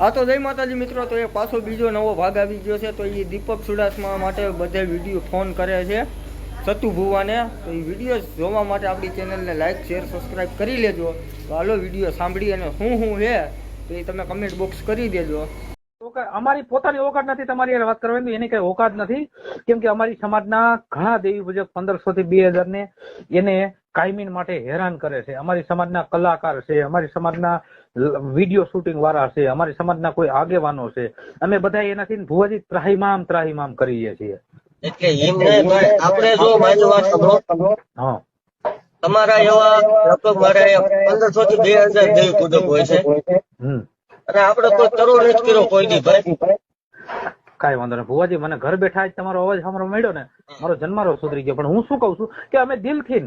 આ તો જય માતાજી મિત્રો, તો એ પાછો બીજો નવો ભાગ આવી ગયો છે, તો એ દીપક ચુડાસમા માટે બધે વીડિયો ફોન કરે છે, સતુ ભુવાને. તો એ વીડિયો જોવા માટે આપણી ચેનલને લાઈક, શેર સબસ્ક્રાઈબ કરી લેજો. તો હાલો વીડિયો સાંભળી અને શું શું છે તો એ તમે કમેન્ટ બોક્સ કરી દેજો. ઓકા- અમારી પોતાની ઓકાત નથી તમારી વાત કરવાની એની કઈ ઓકાત નથી. કેમ કે અમારી સમાજના ઘણા દેવી પૂજક પંદરસો થી બે હજાર ને એને કાયમીન માટે હેરાન કરે છે. અમારી સમાજના કલાકાર છે અમારી સમાજના વીડિયો શૂટિંગ વાળા છે અમારી સમાજના કોઈ આગેવાનો છે. અમે બધા એનાથી ભુવાજી ત્રાહીમામ ત્રાહીમામ કરીએ છીએ. એટલે એમ આપણે જો મારી વાત સાંભળો હા. તમારા એવા લગભગ મારે પંદરસો થી બે હજાર દેવી પૂજક હોય છે. અને આપડે કોઈ કરો નથી કર્યો કોઈ દી ભાઈ. કાંઈ વાંધો નહીં. ભુવાજી, મને ઘર બેઠા જ તમારો અવાજ સાંભળવા મળ્યો ને, મારો જન્મારો સુધરી ગયો. પણ હું શું કઉ છું કે અમે દિલથી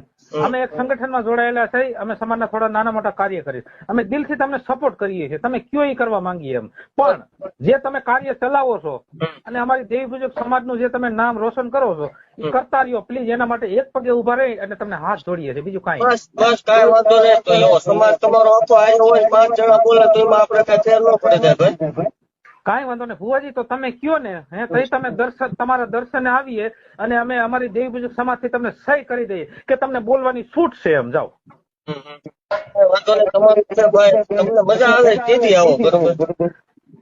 અમે એક સંગઠનમાં જોડાયેલા છે અમે સમાજના થોડા નાના મોટા કાર્ય કરીએ અમે દિલથી તમને સપોર્ટ કરીએ છીએ. તમે કયો ઈ કરવા માંગીએ એમ. પણ જે તમે કાર્ય ચલાવો છો અને અમારી દેવી પૂજક સમાજનું જે તમે નામ રોશન કરો છો એ કરતા રહ્યો પ્લીઝ એના માટે એક પગે ઊભા રહી અને તમને હાથ જોડીએ છીએ. બીજું કાંઈ બસ કાંઈ વાંધો નહીં. સમાજ તમારો આખો આવ્યો હોય, પાંચ જણા બોલે તો એમાં આપણે કઈ ફેર ન પડે ભાઈ. કાંઈ વાંધો નહીં. ભુવાજી તો તમે કયો ને? હે તઈ તમે દર્શન તમારા દર્શને આવીએ અને અમે અમારી દેવી પૂજક સમાજથી તમને સહી કરી દઈએ કે તમને બોલવાની છૂટ છે એમ. જાઓ.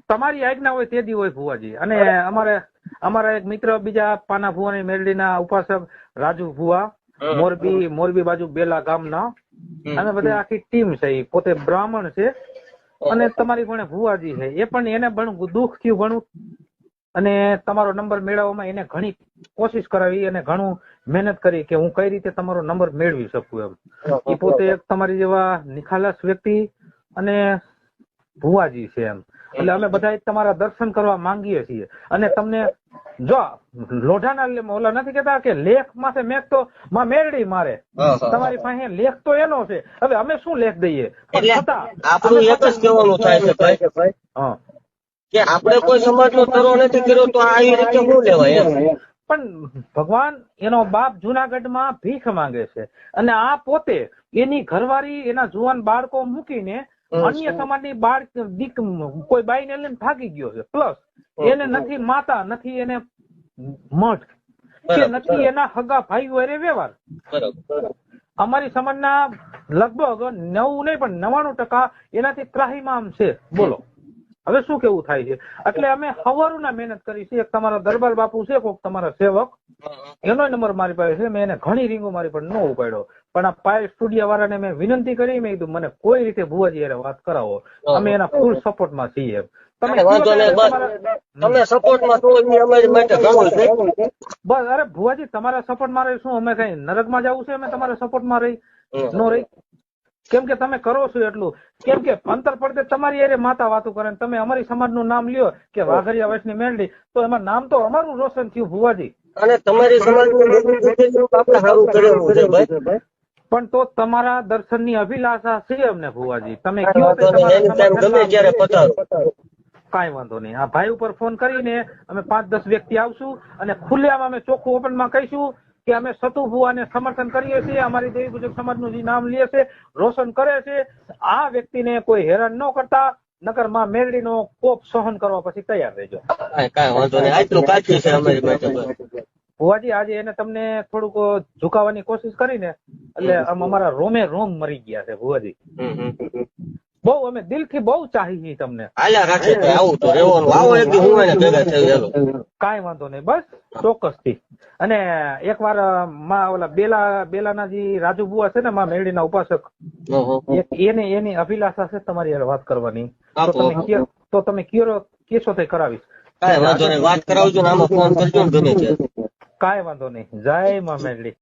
તમારું આજ્ઞા હોય તે દી હોય ભુવાજી. અને અમારે અમારા એક મિત્ર બીજા પાના ભુવાની મેરડીના ઉપાસક રાજુ ભુવા મોરબી મોરબી બાજુ બેલા ગામના. અને બધા આખી ટીમ છે. પોતે બ્રાહ્મણ છે. અને તમારી પણ ભુવાજી છે. એ પણ એને પણ દુઃખ થયું ઘણું. અને તમારો નંબર મેળવવામાં એને ઘણી કોશિશ કરાવી અને ઘણું મહેનત કરી કે હું કઈ રીતે તમારો નંબર મેળવી શકું એમ. એ પોતે એક તમારી જેવા નિખાલસ વ્યક્તિ અને ભુવાજી છે એમ. એટલે અમે બધા તમારા દર્શન કરવા માંગીએ છીએ. અને તમને જો લોઢાના લે- ઓલા નથી કેતા કે લેખ માથે મેઘ તો માં મેરડી મારે. તમારી પાસે લેખ તો એનો છે. હવે અમે શું લેખ દઈએ? પણ આપણું એક જ કહેવાનું થાય છે ભાઈ? કે આપણે કોઈ સમાજનો તરો નથી કર્યો તો આ રીતે શું લેવાય એમ? પણ ભગવાન એનો બાપ જુનાગઢમાં ભીખ માંગે છે. અને આ પોતે એની ઘરવાળી એના જુવાન બાળકો મૂકીને અન્ય સમાજની બાળ દીક કોઈ બાઈને લઈને ભાગી ગયો છે. પ્લસ એને નથી માતા નથી એને મઠ કે નથી એના હગા ભાઈઓ હારે વ્યવહાર. અમારી સમાજના લગભગ નવ નહીં પણ નવાણું ટકા એનાથી ત્રાહીમામ છે. બોલો. હવે શું કેવું થાય છે? એટલે અમે હવારુના મહેનત કરી છે. એક તમારા દરબાર બાપુ છે કોક તમારા સેવક. એનો નંબર મારી પાસે છે. મેં એને ઘણી રીંગો મારી પણ ન ઉપાડ્યો. પણ આ પાય સ્ટુડિયો વાળાને મેં વિનંતી કરી. મેં કીધું મને કોઈ રીતે ભુવાજી વાત કરાવો. અમે એના ફૂલ સપોર્ટમાં છીએ. તમે વાંધો નહીં બસ. તમે સપોર્ટમાં છો એ અમારી માટે ઘણું છે બસ અરે ભુવાજી તમારા સપોર્ટમાં રહી શું? અમે કઈ નરકમાં જવું છે? અમે તમારા સપોર્ટમાં રહી? નો રહી? કેમ કે તમે કરો છો એટલું. કેમ કે અંતર પડતે તમારી એરે માતા વાતું કરે તમે અમારી સમાજનું નામ લ્યો કે વાઘરિયા વૈષ્ણવી મેળડી તો એમાં નામ તો અમારું રોશન થયું ભુવાજી. અને તમારી સમાજનું બધું બધું આપણે સારું કરેલું છે ભાઈ. પણ તો તમારા દર્શનની અભિલાષા છે અમને ભુવાજી. તમે ગમે ત્યારે પધારો કાંઈ વાંધો નહીં. આ ભાઈ ઉપર ફોન કરીને અમે પાંચ દસ વ્યક્તિ આવશું અને ખુલ્લામાં અમે ચોખ્ખું ઓપનમાં કહીશું કે અમે સતુ ભુવાને સમર્થન કરીએ છીએ અમારી દેવી પૂજક સમાજનું જે નામ લે છે રોશન કરે છે. આ વ્યક્તિને કોઈ હેરાન ન કરતા નગરમાં મેરડીનો કોપ સહન કરવા પછી તૈયાર રહેજો. કાંઈ વાંધો નહીં. આટલું કાચું છે અમારી માટે ભુવાજી આજે એને તમને થોડુંક ઝુકાવવાની કોશિશ કરીને એટલે આમ અમારા રોમે રોમ મરી ગયા છે ભુવાજી. બહુ અમે દિલથી બહુ ચાહી છીએ તમને. કઈ રાખે આવું તો રહેવાનું. આવો એક દી હું એને ભેગા થઈ ચાલો કાંઈ વાંધો નહીં. બસ ચોક્કસથી. અને એકવારમાં ઓલા બેલા બેલાના જે રાજુ બુઆ છે ને માં મેળીના ઉપાસક. એને એની અભિલાષા છે તમારી વાત કરવાની. તો તમે તો તમે કયો કેશો તે કરાવીશ? કાંઈ વાંધો નહીં. વાત કરાવજો ને આમાં ફોન કરજો ને ગમે ત્યારે કાંઈ વાંધો નહીં. જય માં મેરડી.